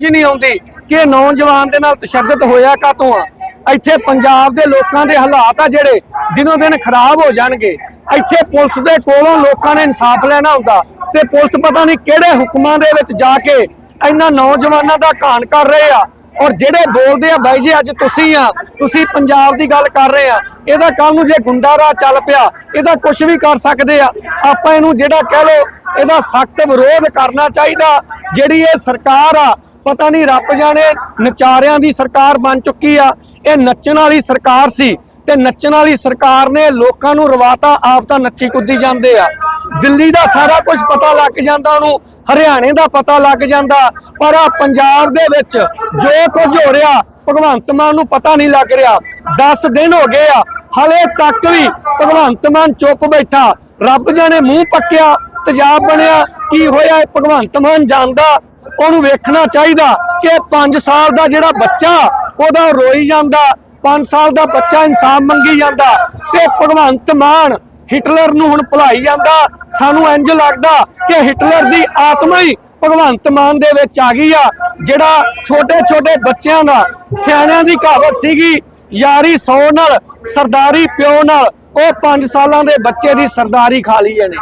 ਜੀ ਨਹੀਂ ਆਉਂਦੀ ਕਿ ਨੌਜਵਾਨ ਦੇ ਨਾਲ ਤਸ਼ੱਦਦ ਹੋਇਆ ਕਾਤੋਂ ਆ? ਇੱਥੇ ਪੰਜਾਬ ਦੇ ਲੋਕਾਂ ਦੇ ਹਾਲਾਤ ਆ ਜਿਹੜੇ ਦਿਨੋਂ ਦਿਨ ਖਰਾਬ ਹੋ ਜਾਣਗੇ। ਇੱਥੇ ਪੁਲਿਸ ਦੇ ਕੋਲੋਂ ਲੋਕਾਂ ਨੇ ਇਨਸਾਫ ਲੈਣਾ ਹੁੰਦਾ ਤੇ ਪੁਲਿਸ ਪਤਾ ਨਹੀਂ ਕਿਹੜੇ ਹੁਕਮਾਂ ਦੇ ਵਿੱਚ ਜਾ ਕੇ ਇਹਨਾਂ ਨੌਜਵਾਨਾਂ ਦਾ ਘਾਣ ਕਰ ਰਹੇ ਆ। ਔਰ ਜਿਹੜੇ ਬੋਲਦੇ ਆ, ਬਾਈ ਜੀ, ਅੱਜ ਤੁਸੀਂ ਆ, ਤੁਸੀਂ ਪੰਜਾਬ ਦੀ ਗੱਲ ਕਰ ਰਹੇ ਆ। ਇਹਦਾ ਕੱਲ ਨੂੰ ਜੇ ਗੁੰਡਾ ਰਾਹ ਚੱਲ ਪਿਆ, ਇਹਦਾ ਕੁਝ ਵੀ ਕਰ ਸਕਦੇ ਆ। ਆਪਾਂ ਇਹਨੂੰ ਜਿਹੜਾ ਕਹਿ ਲੋ ਇਹਦਾ ਸਖਤ ਵਿਰੋਧ ਕਰਨਾ ਚਾਹੀਦਾ। ਜਿਹੜੀ ਇਹ ਸਰਕਾਰ ਆ ਪਤਾ ਨਹੀਂ ਰੱਬ ਜਾਣੇ ਨਚਾਰਿਆਂ ਦੀ ਸਰਕਾਰ ਬਣ ਚੁੱਕੀ ਆ। ਇਹ ਨੱਚਣ ਵਾਲੀ ਸਰਕਾਰ ਸੀ ਤੇ ਨੱਚਣ ਵਾਲੀ ਸਰਕਾਰ ਨੇ ਲੋਕਾਂ ਨੂੰ ਰਵਾਤਾ, ਆਪ ਤਾਂ ਨੱਚੀ ਕੁੱਦੀ ਜਾਂਦੇ ਆ। ਦਿੱਲੀ ਦਾ ਸਾਰਾ ਕੁਝ ਪਤਾ ਲੱਗ ਜਾਂਦਾ, ਉਹਨੂੰ ਹਰਿਆਣੇ ਦਾ ਪਤਾ ਲੱਗ ਜਾਂਦਾ, ਪਰ ਆ ਪੰਜਾਬ ਦੇ ਵਿੱਚ ਜੋ ਕੁਝ ਹੋ ਰਿਹਾ, ਭਗਵੰਤ ਮਾਨ ਨੂੰ ਪਤਾ ਨਹੀਂ ਲੱਗ ਰਿਹਾ। 10 ਦਿਨ ਹੋ ਗਏ ਆ, ਹਲੇ ਤੱਕ ਵੀ ਭਗਵੰਤ ਮਾਨ ਚੁੱਪ ਬੈਠਾ। ਰੱਬ ਜਾਣੇ ਮੂੰਹ ਪੱਕਿਆ, ਤਜਾਬ ਬਣਿਆ, ਕੀ ਹੋਇਆ ਭਗਵੰਤ ਮਾਨ ਜਾਣਦਾ ਉਹਨੂੰ ਵੇਖਣਾ ਚਾਹੀਦਾ ਕਿ 5 ਸਾਲ ਦਾ ਜਿਹੜਾ ਬੱਚਾ, ਉਹਦਾ ਰੋਈ ਜਾਂਦਾ 5 ਸਾਲ ਦਾ ਬੱਚਾ ਇਨਸਾਫ ਮੰਗੀ ਜਾਂਦਾ ਤੇ ਭਗਵੰਤ ਮਾਨ ਹਿਟਲਰ ਨੂੰ ਹੁਣ ਭੁਲਾਈ ਜਾਂਦਾ। ਸਾਨੂੰ ਇੰਜ ਲੱਗਦਾ ਕਿ ਹਿਟਲਰ ਦੀ ਆਤਮਾ ਹੀ ਭਗਵੰਤ ਮਾਨ ਦੇ ਵਿੱਚ ਆ ਗਈ ਆ, ਜਿਹੜਾ ਛੋਟੇ ਛੋਟੇ ਬੱਚਿਆਂ ਦਾ, ਸਿਆਣਿਆਂ ਦੀ ਕਹਾਵਤ ਸੀਗੀ, ਯਾਰੀ 100 ਨਾਲ, ਸਰਦਾਰੀ ਪਿਓ ਨਾਲ, ਉਹ 5 ਸਾਲਾਂ ਦੇ ਬੱਚੇ ਦੀ ਸਰਦਾਰੀ ਖਾ ਲਈ ਇਹਨੇ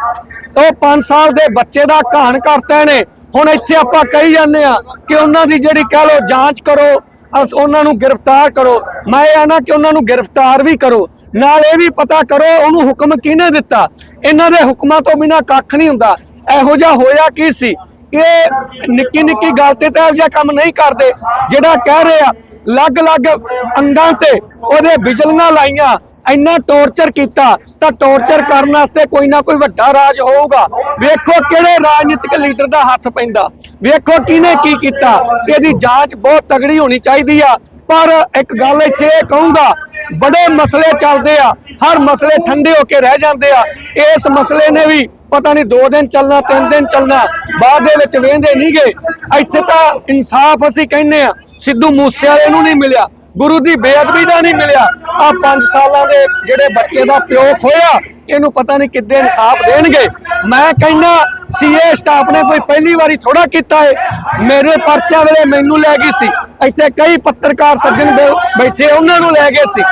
ਉਹ 5 ਸਾਲ ਦੇ ਬੱਚੇ ਦਾ ਕਹਾਣ ਕਰਤਾ ਨੇ ਹੁਣ ਇੱਥੇ ਆਪਾਂ ਕਹੀ ਜਾਂਦੇ ਆ ਕਿ ਉਹਨਾਂ ਦੀ ਜਿਹੜੀ ਕਹ ਲੋ ਜਾਂਚ ਕਰੋ, ਅਸ ਉਹਨਾਂ ਨੂੰ ਗ੍ਰਿਫਤਾਰ ਕਰੋ। ਮੈਂ ਇਹ ਆਣਾ ਕਿ ਉਹਨਾਂ ਨੂੰ ਗ੍ਰਿਫਤਾਰ ਵੀ ਕਰੋ। ਨਾਲ ਇਹ ਵੀ ਪਤਾ ਕਰੋ ਉਹਨੂੰ ਹੁਕਮ ਕਿਹਨੇ ਦਿੱਤਾ? ਇਹਨਾਂ ਦੇ ਹੁਕਮਾਂ ਤੋਂ ਬਿਨਾ ਕੱਖ ਨਹੀਂ ਹੁੰਦਾ। ਇਹੋ ਜਿਹਾ ਹੋਇਆ ਕੀ ਸੀ? ਇਹ ਨਿੱਕੀ ਨਿੱਕੀ ਗੱਲ ਤੇ ਤਾਂ ਇਹੋ ਜਿਹਾ ਕੰਮ ਨਹੀਂ ਕਰਦੇ, ਜਿਹੜਾ ਕਹਿ ਰਹੇ ਆ ਲੱਗ-ਲੱਗ ਅੰਗਾਂ ਤੇ ਉਹਦੇ ਬਿਜਲੀਆਂ ਲਾਈਆਂ ਇੰਨਾ ਟੌਰਚਰ ਕੀਤਾ ਤਾਂ ਟੌਰਚਰ ਕਰਨ ਵਾਸਤੇ ਕੋਈ ਨਾ ਕੋਈ ਵੱਡਾ ਰਾਜ ਹੋਊਗਾ। ਵੇਖੋ ਕਿਹੜੇ ਰਾਜਨੀਤਿਕ ਲੀਡਰ ਦਾ ਹੱਥ ਪੈਂਦਾ। ਵੇਖੋ ਕਿਹਨੇ ਕੀ ਕੀਤਾ। ਇਹਦੀ ਜਾਂਚ ਬਹੁਤ ਤਗੜੀ ਹੋਣੀ ਚਾਹੀਦੀ ਆ। ਪਰ ਇੱਕ ਗੱਲ ਇੱਥੇ ਇਹ ਕਹੂੰਗਾ, ਬੜੇ ਮਸਲੇ ਚੱਲਦੇ ਆ। ਹਰ ਮਸਲੇ ਠੰਡੇ ਹੋ ਕੇ ਰਹਿ ਜਾਂਦੇ ਆ। ਇਸ ਮਸਲੇ ਨੇ ਵੀ ਪਤਾ ਨਹੀਂ 2 ਦਿਨ ਚੱਲਣਾ 3 ਦਿਨ ਚੱਲਣਾ, ਬਾਅਦ ਦੇ ਵਿੱਚ ਵੇਂਦੇ ਨਹੀਂਗੇ ਇੱਥੇ ਤਾਂ ਇਨਸਾਫ ਅਸੀਂ ਕਹਿੰਨੇ ਆ, ਸਿੱਧੂ ਮੂਸੇ ਵਾਲੇ ਨੂੰ ਨਹੀਂ ਮਿਲਿਆ। ਗੁਰੂ ਦੀ ਬੇਅਦਬੀ ਦਾ ਨਹੀਂ ਮਿਲਿਆ। ਆ 5 ਸਾਲਾਂ ਦੇ ਜਿਹੜੇ ਬੱਚੇ ਦਾ ਪਿਓ ਖੋਇਆ ਇਹਨੂੰ ਪਤਾ ਨਹੀਂ ਕਿੱਦੇ ਇਨਸਾਫ ਦੇਣਗੇ। ਮੈਂ ਕਹਿੰਦਾ, ਸੀਏ ਸਟਾਫ ਨੇ ਕੋਈ ਪਹਿਲੀ ਵਾਰੀ ਥੋੜਾ ਕੀਤਾ ਹੈ ਮੇਰੇ ਪਰਚਿਆਂ ਵੇਲੇ ਮੈਨੂੰ ਲੈ ਗਈ ਸੀ। ਇੱਥੇ ਕਈ ਪੱਤਰਕਾਰ ਸੱਜਣ ਬੈਠੇ, ਉਹਨਾਂ ਨੂੰ ਲੈ ਗਏ ਸੀ।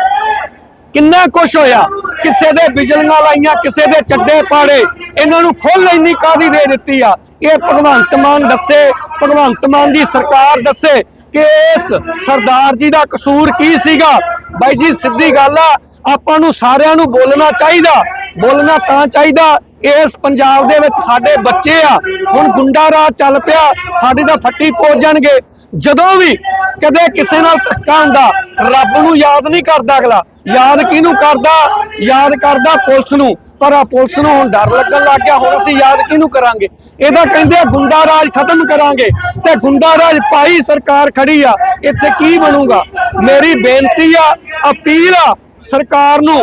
ਕਿੰਨਾ ਕੁਛ ਹੋਇਆ। ਕਿਸੇ ਦੇ ਬਿਜਲੀਆਂ ਲਾਈਆਂ, ਕਿਸੇ ਦੇ ਚੱਡੇ ਪਾੜੇ। ਇਹਨਾਂ ਨੂੰ ਖੁੱਲ ਇੰਨੀ ਕਾਦੀ ਦੇ ਦਿੱਤੀ ਆ? ਇਹ ਭਗਵੰਤ ਮਾਨ ਦੱਸੇ, ਭਗਵੰਤ ਮਾਨ ਦੀ ਸਰਕਾਰ ਦੱਸੇ। ਕਿ ਇਸ ਸਰਦਾਰ ਜੀ ਦਾ ਕਸੂਰ ਕੀ ਸੀਗਾ? ਬਾਈ ਜੀ, ਸਿੱਧੀ ਗੱਲ ਆ, ਆਪਾਂ ਨੂੰ ਸਾਰਿਆਂ ਨੂੰ ਬੋਲਣਾ ਚਾਹੀਦਾ। ਬੋਲਣਾ ਤਾਂ ਚਾਹੀਦਾ, ਇਸ ਪੰਜਾਬ ਦੇ ਵਿੱਚ ਸਾਡੇ ਬੱਚੇ ਆ। ਹੁਣ ਗੁੰਡਾ ਰਾਜ ਚੱਲ ਪਿਆ, ਸਾਡੀ ਤਾਂ ਫੱਟੀ ਪਹੁੰਚ ਜਾਣਗੇ। ਜਦੋਂ ਵੀ ਕਦੇ ਕਿਸੇ ਨਾਲ ਧੱਕਾ ਹੁੰਦਾ, ਰੱਬ ਨੂੰ ਯਾਦ ਨਹੀਂ ਕਰਦਾ ਅਗਲਾ। ਯਾਦ ਕਿਹਨੂੰ ਕਰਦਾ? ਯਾਦ ਕਰਦਾ ਪੁਲਿਸ ਨੂੰ। ਪਰ ਆ ਪੁਲਿਸ ਨੂੰ ਹੁਣ ਡਰ ਲੱਗਣ ਲੱਗ ਗਿਆ, ਹੁਣ ਅਸੀਂ ਯਾਦ ਕਿਹਨੂੰ ਕਰਾਂਗੇ? ਇਹਦਾ ਕਹਿੰਦੇ ਆ ਗੁੰਡਾ ਰਾਜ ਖਤਮ ਕਰਾਂਗੇ ਤੇ ਗੁੰਡਾ ਰਾਜ ਪਾਈ ਸਰਕਾਰ ਖੜੀ ਆ, ਇੱਥੇ ਕੀ ਬਣੂਗਾ? ਮੇਰੀ ਬੇਨਤੀ ਆ, ਅਪੀਲ ਆ ਸਰਕਾਰ ਨੂੰ,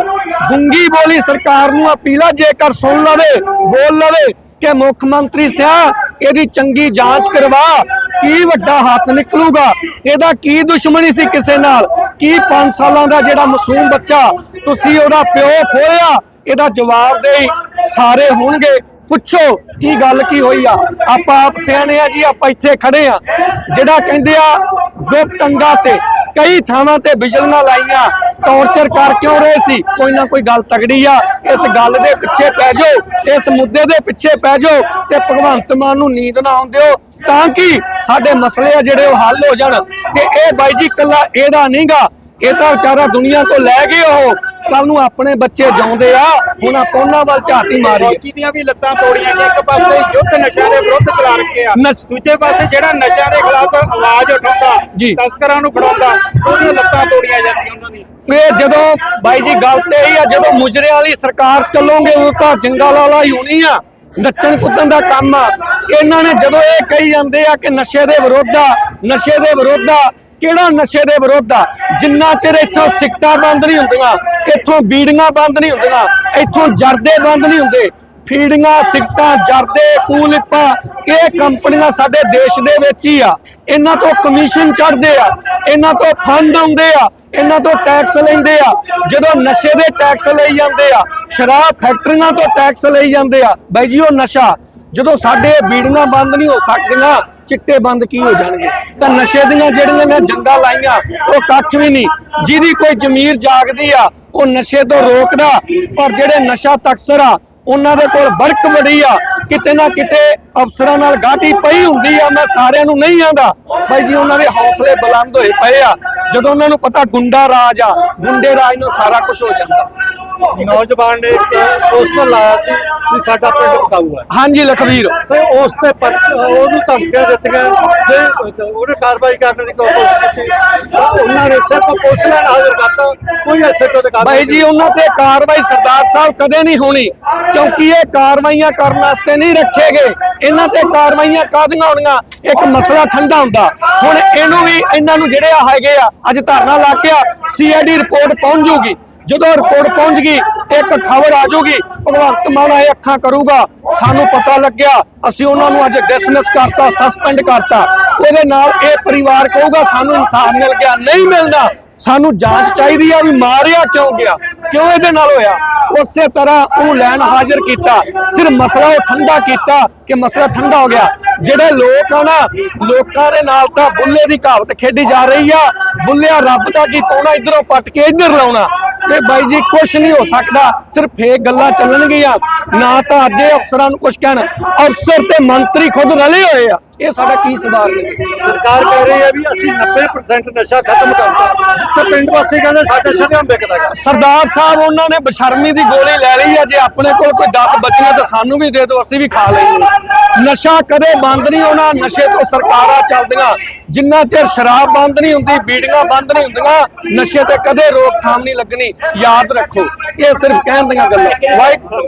ਗੁੰਗੀ ਬੋਲੀ ਸਰਕਾਰ ਨੂੰ ਅਪੀਲ ਆ, ਜੇਕਰ ਸੁਣ ਲਵੇ, ਬੋਲ ਲਵੇ ਕਿ ਮੁੱਖ ਮੰਤਰੀ ਸਿਆ, ਇਹਦੀ ਚੰਗੀ ਜਾਂਚ ਕਰਵਾ, ਕੀ ਵੱਡਾ ਹੱਥ ਨਿਕਲੂਗਾ? ਇਹਦਾ ਕੀ ਦੁਸ਼ਮਣੀ ਸੀ ਕਿਸੇ ਨਾਲ? ਕੀ 5 ਸਾਲਾਂ ਦਾ ਜਿਹੜਾ ਮਾਸੂਮ ਬੱਚਾ, ਤੁਸੀਂ ਉਹਦਾ ਪਿਓ ਖੋਇਆ ਇਹਦਾ ਜਵਾਬ ਦੇਈ ਸਾਰੇ ਹੋਣਗੇ। ਪੁੱਛੋ ਕੀ ਗੱਲ ਕੀ ਹੋਈ ਆ? ਆਪਾਂ ਆਪ ਸਿਆਣੇ ਆ ਜੀ, ਆਪਾਂ ਇੱਥੇ ਖੜੇ ਆ। ਜਿਹੜਾ ਕਹਿੰਦੇ ਆ ਗੁਪਤ ਤੇ, ਕਈ ਥਾਵਾਂ ਤੇ ਬਿਜਲੀਆਂ ਲਾਈਆਂ, ਟੌਰਚਰ ਕਰ ਕਿਉਂ ਰਹੇ ਸੀ? ਕੋਈ ਨਾ ਕੋਈ ਗੱਲ ਤਗੜੀ ਆ। ਇਸ ਗੱਲ ਦੇ ਪਿੱਛੇ ਪੈ ਜਾਓ, ਇਸ ਮੁੱਦੇ ਦੇ ਪਿੱਛੇ ਪੈ ਜਾਓ ਤੇ ਭਗਵੰਤ ਮਾਨ ਨੂੰ ਨੀਂਦ ਨਾ ਆਉਣ ਦਿਓ। ਤਾਂ ਕਿ ਸਾਡੇ ਮਸਲੇ ਆ ਜਿਹੜੇ ਉਹ ਹੱਲ ਹੋ ਜਾਣ। ਤੇ ਇਹ ਬਾਈ ਜੀ ਕੱਲਾ ਇਹਦਾ ਨਹੀਂਗਾ ਇਹ ਤਾਂ ਵਿਚਾਰਾ ਦੁਨੀਆ ਤੋਂ ਲੈ ਗਏ ਉਹ। ਕੱਲ ਨੂੰ ਆਪਣੇ ਬੱਚੇ ਜਾਉਂਦੇ ਆ ਹੁਣ ਆਪਾਂ ਉਹਨਾਂ ਵੱਲ ਝਾਤੀ ਮਾਰੀ ਫੌਜੀ ਦੀਆਂ ਵੀ ਲੱਤਾਂ ਤੋੜੀਆਂ ਨੇ ਇੱਕ ਪਾਸੇ ਯੁੱਧ ਨਸ਼ਿਆਂ ਦੇ ਵਿਰੁੱਧ ਚਲਾ ਰੱਖੇ ਆ ਨਸ਼- ਦੂਜੇ ਪਾਸੇ ਜਿਹੜਾ ਨਸ਼ਿਆਂ ਦੇ ਖਿਲਾਫ ਆਵਾਜ਼ ਉਠਾਉਂਦਾ ਜੀ। ਤਸਕਰਾਂ ਨੂੰ ਫੜਾਉਂਦਾ ਉਹਦੀਆਂ ਲੱਤਾਂ ਤੋੜੀਆਂ ਜਾਂਦੀਆਂ ਉਹਨਾਂ ਦੀਆਂ। ਇਹ ਜਦੋਂ ਬਾਈ ਜੀ ਗੱਲ ਤੇ ਇਹ ਆ ਜਦੋਂ ਮੁਜਰਿਆਂ ਵਾਲੀ ਸਰਕਾਰ ਚੱਲੋਗੇ ਉਹ ਤਾਂ ਜੰਗਾਂ ਵਾਲਾ ਹੀ ਹੋਣੀ ਆ ਨੱਚਣ ਕੁੱਦਣ ਦਾ ਕੰਮ ਆ। ਇਹਨਾਂ ਨੇ ਜਦੋਂ ਇਹ ਕਹੀ ਜਾਂਦੇ ਆ ਕਿ ਨਸ਼ੇ ਦੇ ਵਿਰੁੱਧ ਆ ਨਸ਼ੇ ਦੇ ਵਿਰੁੱਧ ਆ ਕਿਹੜਾ ਨਸ਼ੇ ਦੇ ਵਿਰੁੱਧ ਆ? ਜਿੰਨਾ ਚਿਰ ਇੱਥੋਂ ਸਿੱਕਟਾਂ ਬੰਦ ਨਹੀਂ ਹੁੰਦੀਆਂ, ਇੱਥੋਂ ਬੀੜੀਆਂ ਬੰਦ ਨਹੀਂ ਹੁੰਦੀਆਂ, ਇੱਥੋਂ ਜਰਦੇ ਬੰਦ ਨਹੀਂ ਹੁੰਦੇ, ਫੀੜੀਆਂ, ਸਿਗਟਾਂ, ਜਰਦੇ, ਕੂਲਿਪਾ, ਇਹ ਕੰਪਨੀਆਂ ਸਾਡੇ ਦੇਸ਼ ਦੇ ਵਿੱਚ ਹੀ ਆ। ਇਹਨਾਂ ਤੋਂ ਕਮਿਸ਼ਨ ਚੜ੍ਹਦੇ ਆ, ਇਹਨਾਂ ਤੋਂ ਫੰਡ ਆਉਂਦੇ ਆ, ਇਹਨਾਂ ਤੋਂ ਟੈਕਸ ਲੈਂਦੇ ਆ। ਜਦੋਂ ਨਸ਼ੇ ਦੇ ਟੈਕਸ ਲਈ ਜਾਂਦੇ ਆ, ਸ਼ਰਾਬ ਫੈਕਟਰੀਆਂ ਤੋਂ ਟੈਕਸ ਲਈ ਜਾਂਦੇ ਆ, ਬਾਈ ਜੀ, ਉਹ ਨਸ਼ਾ, ਜਦੋਂ ਸਾਡੇ ਬੀੜੀਆਂ ਬੰਦ ਨਹੀਂ ਹੋ ਸਕਦੀਆਂ ਚਿੱਟੇ ਬੰਦ ਕੀ ਹੋ ਜਾਣਗੇ? ਤਾਂ ਨਸ਼ੇ ਦੀਆਂ ਜਿਹੜੀਆਂ ਨੇ ਜੰਗਾਂ ਲਾਈਆਂ, ਉਹ ਕੱਖ ਵੀ ਨਹੀਂ। ਜਿਹਦੀ ਕੋਈ ਜ਼ਮੀਰ ਜਾਗਦੀ ਆ, ਉਹ ਨਸ਼ੇ ਤੋਂ ਰੋਕਦਾ। ਪਰ ਜਿਹੜੇ ਨਸ਼ਾ ਤਕਸਰ ਆ, ਉਹਨਾਂ ਦੇ ਕੋਲ ਬੜਕ ਵੜੀ ਆ। ਕਿਤੇ ਨਾ ਕਿਤੇ ਅਫਸਰਾਂ ਨਾਲ ਗਾਟੀ ਪਈ ਹੁੰਦੀ ਆ, ਮੈਂ ਸਾਰਿਆਂ ਨੂੰ ਨਹੀਂ ਆਂਦਾ। ਬਾਈ ਜੀ, ਉਹਨਾਂ ਦੇ ਹੌਸਲੇ ਬੁਲੰਦ ਹੋਏ ਪਏ ਆ। ਜਦੋਂ ਉਹਨਾਂ ਨੂੰ ਪਤਾ ਗੁੰਡਾ ਰਾਜ ਆ, ਗੁੰਡੇ ਰਾਜ ਨੂੰ ਸਾਰਾ ਕੁਝ ਹੋ ਜਾਂਦਾ। ਨੌਜਵਾਨ ਨੇ ਇੱਕ ਪੋਸਟਰ ਲਾਇਆ ਸੀ ਕਿ ਸਾਡਾ ਪਿੰਡ ਪਕਾਊ ਹੈ ਹਾਂਜੀ ਲਖਵੀਰ ਤੇ ਉਸ ਤੇ ਪਰਚ- ਉਹਨੂੰ ਧਮਕੀਆਂ ਦਿੱਤੀਆਂ। ਜੇ ਉਹਨੇ ਕਾਰਵਾਈ ਕਰਨ ਦੀ ਕੋਸ਼ਿਸ਼ ਕੀਤੀ। ਤਾਂ ਉਹਨਾਂ ਨੇ ਸਿਰਫ ਪੁਲਿਸ ਨਾਲ ਹਾਜ਼ਰ ਕਰਤਾ। ਕੋਈ ਐਸਐਚਓ ਦੇ ਕਾਰਵਾਈ ਬਾਈ ਜੀ ਉਹਨਾਂ ਤੇ ਕਾਰਵਾਈ ਸਰਦਾਰ ਸਾਹਿਬ ਕਦੇ ਨਹੀਂ ਹੋਣੀ ਕਿਉਂਕਿ ਇਹ ਕਾਰਵਾਈਆਂ ਕਰਨ ਵਾਸਤੇ ਨਹੀਂ ਰੱਖੇ ਗਏ ਇਹਨਾਂ ਤੇ ਕਾਰਵਾਈਆਂ ਕਾਹਦੀਆਂ ਹੋਣੀਆਂ? ਇੱਕ ਮਸਲਾ ਠੰਡਾ ਹੁੰਦਾ। ਹੁਣ ਇਹਨੂੰ ਵੀ ਇਹਨਾਂ ਨੂੰ ਜਿਹੜੇ ਆ ਹੈਗੇ ਆ ਅੱਜ ਧਰਨਾ ਲਾ ਕੇ ਆ ਸੀਆਈਡੀ ਰਿਪੋਰਟ ਪਹੁੰਚ ਜੂਗੀ ਜਦੋਂ ਰਿਪੋਰਟ ਪਹੁੰਚ ਗਈ, ਇੱਕ ਖਬਰ ਆ ਜਾਊਗੀ, ਭਗਵੰਤ ਮਾਨ ਇਹ ਅੱਖਾਂ ਕਰੂਗਾ। ਸਾਨੂੰ ਪਤਾ ਲੱਗਿਆ, ਅਸੀਂ ਉਹਨਾਂ ਨੂੰ ਅੱਜ ਡਿਸਮਿਸ ਕਰਤਾ ਸਸਪੈਂਡ ਕਰਤਾ। ਉਹਦੇ ਨਾਲ ਇਹ ਪਰਿਵਾਰ ਕਹੂਗਾ, ਸਾਨੂੰ ਇਨਸਾਫ ਮਿਲ ਗਿਆ, ਨਹੀਂ ਮਿਲਦਾ। ਸਾਨੂੰ ਜਾਂਚ ਚਾਹੀਦੀ ਆ ਵੀ ਮਾਰਿਆ ਕਿਉਂ ਗਿਆ, ਕਿਉਂ ਇਹਦੇ ਨਾਲ ਹੋਇਆ? ਉਸੇ ਤਰ੍ਹਾਂ ਉਹ ਲੈਣ ਹਾਜ਼ਰ ਕੀਤਾ। ਸਿਰ ਮਸਲਾ ਉਹ ਠੰਡਾ ਕੀਤਾ ਕਿ ਮਸਲਾ ਠੰਡਾ ਹੋ ਗਿਆ। ਜਿਹੜੇ ਲੋਕ ਆ ਨਾ, ਲੋਕਾਂ ਦੇ ਨਾਲ ਤਾਂ ਬੁੱਲੇ ਦੀ ਕਹਾਵਤ ਖੇਡੀ ਜਾ ਰਹੀ ਆ। ਬੁੱਲਿਆ ਰੱਬ ਦਾ ਕੀ ਪਾਉਣਾ, ਇਧਰੋਂ ਪੱਟ ਕੇ ਇੱਧਰ ਲਾਉਣਾ। ਤੇ ਬਾਈ ਜੀ ਕੁਝ ਨਹੀਂ ਹੋ ਸਕਦਾ। ਸਿਰਫ ਫੇਕ ਗੱਲਾਂ ਚੱਲਣਗੀਆਂ। ਨਾ ਤਾਂ ਅੱਜ ਇਹ ਅਫਸਰਾਂ ਨੂੰ ਕੁਝ ਕਹਿਣ। ਅਫਸਰ ਤੇ ਮੰਤਰੀ ਖੁਦ ਰਲੇ ਹੋਏ ਆ। ਇਹ ਸਾਡਾ ਕੀ ਸੁਧਾਰ ਲੱਗੇ ਸਰਕਾਰ ਕਹਿ ਰਹੀ ਹੈ ਵੀ ਅਸੀਂ 90% ਨਸ਼ਾ ਖਤਮ ਕਰਤਾ। ਤੇ ਪਿੰਡ ਵਾਸੀ ਕਹਿੰਦੇ ਸਾਡਾ ਸ਼ਰਿਆਮ ਵਿਕਦਾ ਗਾ ਸਰਦਾਰ ਸਾਹਿਬ ਉਹਨਾਂ ਨੇ ਬਸ਼ਰਮੀ ਦੀ ਗੋਲੀ ਲੈ ਲਈ ਆ। ਜੇ ਆਪਣੇ ਕੋਲ ਕੋਈ 10 ਬੱਚੀਆਂ ਤਾਂ ਸਾਨੂੰ ਵੀ ਦੇ ਦਿਓ ਅਸੀਂ ਵੀ ਖਾ ਲਈਏ। ਨਸ਼ਾ ਕਦੇ ਬੰਦ ਨਹੀਂ ਹੋਣਾ, ਨਸ਼ੇ ਤੋਂ ਸਰਕਾਰਾਂ ਚੱਲਦੀਆਂ। ਜਿੰਨਾ ਚਿਰ ਸ਼ਰਾਬ ਬੰਦ ਨਹੀਂ ਹੁੰਦੀ, ਬੀੜੀਆਂ ਬੰਦ ਨਹੀਂ ਹੁੰਦੀਆਂ, ਨਸ਼ੇ ਤੇ ਕਦੇ ਰੋਕਥਾਮ ਨਹੀਂ ਲੱਗਣੀ। ਯਾਦ ਰੱਖੋ, ਇਹ ਸਿਰਫ ਕਹਿਣ ਦੀਆਂ ਗੱਲਾਂ। ਵਾਹਿਗੁਰੂ।